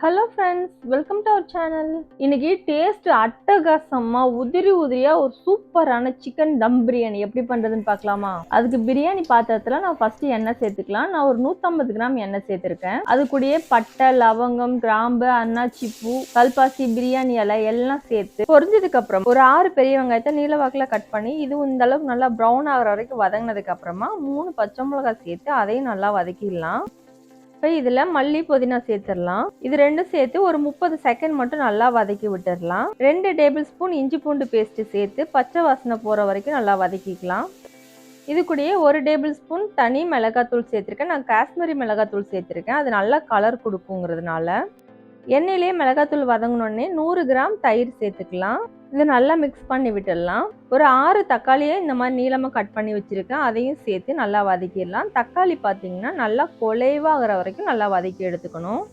Hello friends welcome to our channel இன்னைக்கு taste அட்டகாசமா உதிரி உதிரியா ஒரு சூப்பரான சிக்கன் தம் பிரியாணி எப்படி பண்றதுன்னு பார்க்கலாமா? அதுக்கு பிரியாணி பாத்திரத்துல நான் ஃபர்ஸ்ட் எண்ணெய் சேர்த்துக்கலாம். நான் ஒரு 150 கிராம் எண்ணெய் சேர்த்திருக்கேன். அது கூடயே பட்டை லவங்கம் கிராம்பு அன்னாச்சி பூ கல்பாசி பிரியாணி இலை எல்லாம் சேர்த்து பொரிஞ்சதுக்கு அப்புறம் ஒரு ஆறு பெரிய வெங்காயத்தை நீல வாக்கில் கட் பண்ணி இது இந்த அளவுக்கு நல்லா ப்ரௌன் ஆகிற வரைக்கும் வதங்கினதுக்கு அப்புறமா மூணு பச்சை மிளகாய் சேர்த்து அதையும் நல்லா வதக்கிடலாம். இப்போ இதில் மல்லி புதினா சேர்த்துடலாம். இது ரெண்டும் சேர்த்து ஒரு முப்பது செகண்ட் மட்டும் நல்லா வதக்கி விட்டுடலாம். ரெண்டு டேபிள் ஸ்பூன் இஞ்சி பூண்டு பேஸ்ட்டு சேர்த்து பச்சை வாசனை போகிற வரைக்கும் நல்லா வதக்கிக்கலாம். இது கூடயே ஒரு டேபிள் ஸ்பூன் தனி மிளகாத்தூள் சேர்த்துருக்கேன். நான் காஷ்மீரி மிளகாத்தூள் சேர்த்துருக்கேன். அது நல்லா கலர் கொடுக்குங்கிறதுனால. எண்ணெயிலே மிளகாத்தூள் வதங்கினோடனே நூறு கிராம் தயிர் சேர்த்துக்கலாம். இதை நல்லா மிக்ஸ் பண்ணி விட்டுடலாம். ஒரு ஆறு தக்காளியை இந்த மாதிரி நீளமாக கட் பண்ணி வச்சுருக்கேன். அதையும் சேர்த்து நல்லா வதக்கிடலாம். தக்காளி பார்த்தீங்கன்னா நல்லா கொலைவாகிற வரைக்கும் நல்லா வதக்கி எடுத்துக்கணும்.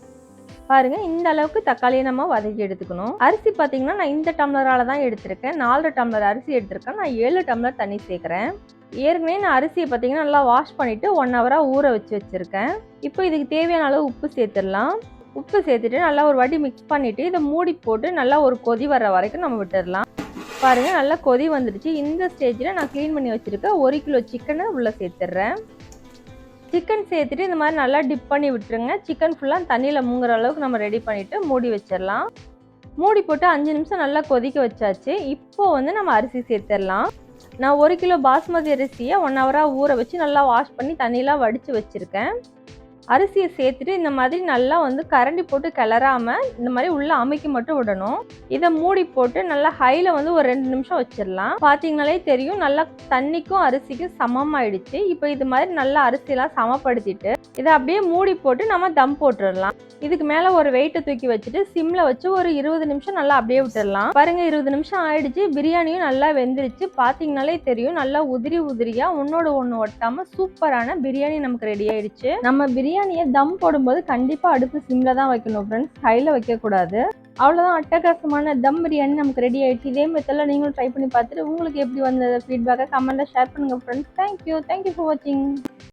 பாருங்க இந்த அளவுக்கு தக்காளியை நம்ம வதக்கி எடுத்துக்கணும். அரிசி பார்த்தீங்கன்னா நான் இந்த டம்ளரால் தான் எடுத்திருக்கேன். நாலு டம்ளர் அரிசி எடுத்திருக்கேன். நான் ஏழு டம்ளர் தண்ணி சேர்க்குறேன். ஏற்கனவே நான் அரிசியை பார்த்தீங்கன்னா நல்லா வாஷ் பண்ணிவிட்டு ஒன் ஹவராக ஊற வச்சு வச்சுருக்கேன். இப்போ இதுக்கு தேவையான அளவு உப்பு சேர்த்துடலாம். உப்பு சேர்த்துட்டு நல்லா ஒரு வாட்டி மிக்ஸ் பண்ணிவிட்டு இதை மூடி போட்டு நல்லா ஒரு கொதி வர வரைக்கும் நம்ம விட்டுடலாம் பாருங்கள் நல்லா கொதி வந்துடுச்சு. இந்த ஸ்டேஜில் நான் க்ளீன் பண்ணி வச்சுருக்க ஒரு கிலோ சிக்கனை உள்ளே சேர்த்துட்றேன் சிக்கன் சேர்த்துட்டு இந்த மாதிரி நல்லா டிப் பண்ணி விட்டுருங்க. சிக்கன் ஃபுல்லாக தண்ணியில் மூங்குற அளவுக்கு நம்ம ரெடி பண்ணிவிட்டு மூடி வச்சிடலாம். மூடி போட்டு அஞ்சு நிமிஷம் நல்லா கொதிக்க வச்சாச்சு. இப்போ வந்து நம்ம அரிசி சேர்த்துடலாம். நான் ஒரு கிலோ பாஸ்மதி அரிசியை ஒன் ஹவராக ஊற வச்சு நல்லா வாஷ் பண்ணி தண்ணியெலாம் வடித்து வச்சுருக்கேன். அரிசியை சேர்த்துட்டு இந்த மாதிரி நல்லா வந்து கரண்டி போட்டு கிளறாமல் இந்த மாதிரி உள்ளே அமைக்க மட்டும் விடணும். இதை மூடி போட்டு நல்லா ஹையில் வந்து ஒரு ரெண்டு நிமிஷம் வச்சிடலாம். பார்த்தீங்கனாலே தெரியும் நல்லா தண்ணிக்கும் அரிசிக்கும் சமமாயிடுச்சு. இப்போ இது மாதிரி நல்லா அரிசியெல்லாம் சமப்படுத்திட்டு இதை அப்படியே மூடி போட்டு நம்ம தம் போட்டுடலாம். இதுக்கு மேலே ஒரு வெயிட்டை தூக்கி வச்சுட்டு சிம்மில் வச்சு ஒரு இருபது நிமிஷம் நல்லா அப்படியே விட்டுடலாம். பாருங்க இருபது நிமிஷம் ஆயிடுச்சு. பிரியாணியும் நல்லா வெந்துருச்சு. பார்த்தீங்கனாலே தெரியும் நல்லா உதிரி உதிரியாக ஒன்னோட ஒன்று ஒட்டாமல் சூப்பரான பிரியாணி நமக்கு ரெடி ஆயிடுச்சு. நம்ம பிரியாணியை தம் போடும்போது கண்டிப்பாக அடுப்பு சிம்மில் தான் வைக்கணும் ஃப்ரெண்ட்ஸ் ஹையில் வைக்கக்கூடாது. அவ்வளோதான் அட்டகாசமான தம் பிரியாணி நமக்கு ரெடி ஆயிடுச்சு. இதே மெத்தடில் நீங்களும் ட்ரை பண்ணி பார்த்துட்டு உங்களுக்கு எப்படி வந்த ஃபீட்பேக்கை கமெண்ட்டில் ஷேர் பண்ணுங்கள் ஃப்ரெண்ட்ஸ் தேங்க்யூ தேங்க்யூ ஃபார் வாட்சிங்